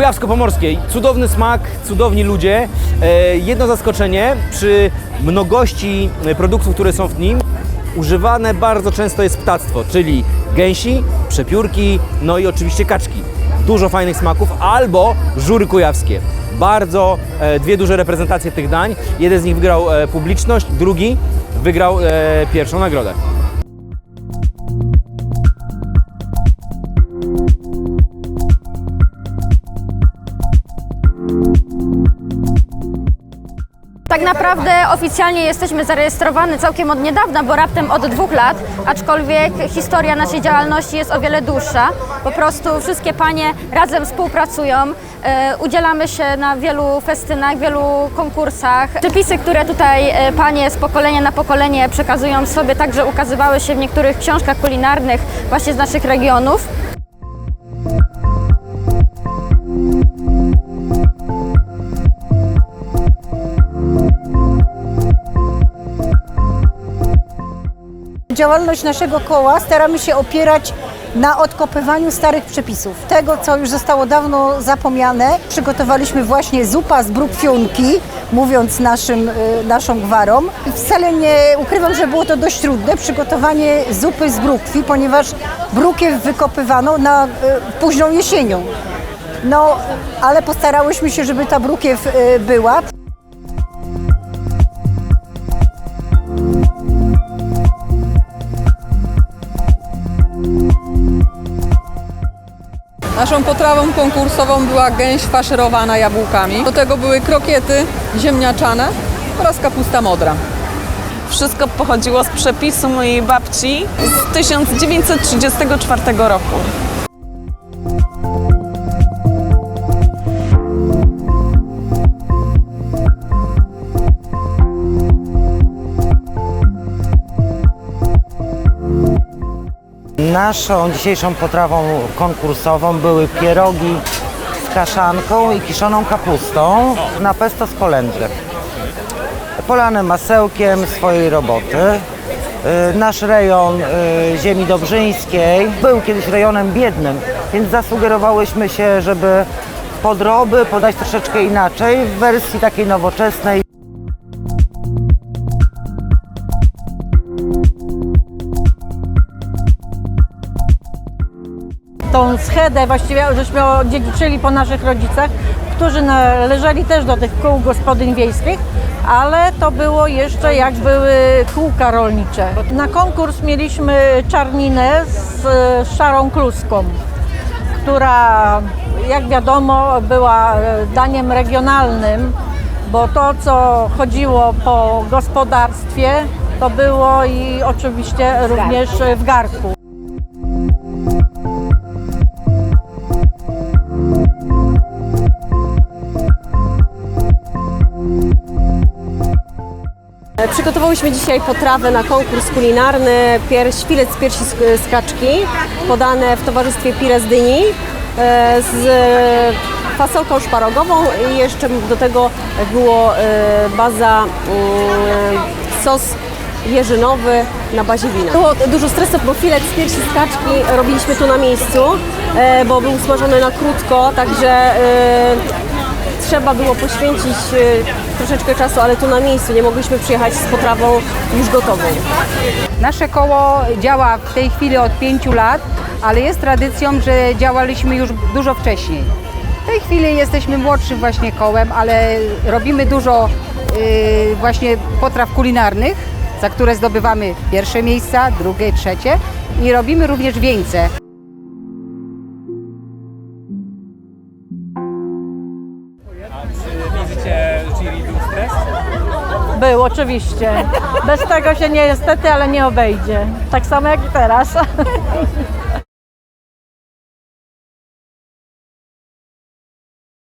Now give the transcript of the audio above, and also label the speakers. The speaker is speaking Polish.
Speaker 1: Kujawsko-Pomorskiej. Cudowny smak, cudowni ludzie. E, jedno zaskoczenie, przy mnogości e, produktów, które są w nim, używane bardzo często jest ptactwo, czyli gęsi, przepiórki, no i oczywiście kaczki. Dużo fajnych smaków, albo żury kujawskie. Bardzo e, dwie duże reprezentacje tych dań. Jeden z nich wygrał publiczność, drugi wygrał pierwszą nagrodę.
Speaker 2: Tak naprawdę oficjalnie jesteśmy zarejestrowani całkiem od niedawna, bo raptem od dwóch lat, aczkolwiek historia naszej działalności jest o wiele dłuższa. Po prostu wszystkie panie razem współpracują, e, udzielamy się na wielu festynach, wielu konkursach. Przepisy, które tutaj e, panie z pokolenia na pokolenie przekazują sobie, także ukazywały się w niektórych książkach kulinarnych właśnie z naszych regionów.
Speaker 3: Działalność naszego koła staramy się opierać na odkopywaniu starych przepisów. Tego, co już zostało dawno zapomniane. Przygotowaliśmy właśnie zupa z brukwiunki, mówiąc naszym, y, naszą gwarą. I wcale nie ukrywam, że było to dość trudne, przygotowanie zupy z brukwi, ponieważ brukiew wykopywano na y, późną jesienią. No, ale postarałyśmy się, żeby ta brukiew y, była.
Speaker 4: Naszą potrawą konkursową była gęś faszerowana jabłkami. Do tego były krokiety ziemniaczane oraz kapusta modra.
Speaker 5: Wszystko pochodziło z przepisu mojej babci z 1934 roku.
Speaker 6: Naszą dzisiejszą potrawą konkursową były pierogi z kaszanką i kiszoną kapustą na pesto z kolendry. Polane masełkiem swojej roboty. Y, Nasz rejon y, ziemi dobrzyńskiej był kiedyś rejonem biednym, więc zasugerowałyśmy się, żeby podroby podać troszeczkę inaczej w wersji takiej nowoczesnej.
Speaker 7: Tą schedę właściwie żeśmy odziedziczyli po naszych rodzicach, którzy należeli też do tych kół gospodyń wiejskich, ale to było jeszcze jak były kółka rolnicze. Na konkurs mieliśmy czarninę z szarą kluską, która jak wiadomo była e, daniem regionalnym, bo to co chodziło po gospodarstwie to było i oczywiście również w garku.
Speaker 8: Przygotowałyśmy dzisiaj potrawę na konkurs kulinarny, pier, świlec z piersi z, kaczki, podane w towarzystwie pire z dyni, e, z fasolką szparagową i jeszcze do tego było e, baza, mm, sos jeżynowy na bazie wina. Było dużo stresu, bo filet z piersi z kaczki robiliśmy tu na miejscu, e, bo był smażony na krótko, także e, trzeba było poświęcić e, troszeczkę czasu, ale tu na miejscu nie mogliśmy przyjechać z potrawą już gotową.
Speaker 9: Nasze koło działa w tej chwili od pięciu lat, ale jest tradycją, że działaliśmy już dużo wcześniej. W tej chwili jesteśmy młodszym właśnie kołem, ale robimy dużo y, właśnie potraw kulinarnych, za które zdobywamy pierwsze miejsca, drugie, trzecie i robimy również wieńce.
Speaker 7: Był, oczywiście. Bez tego się niestety, ale nie obejdzie. Tak samo jak teraz.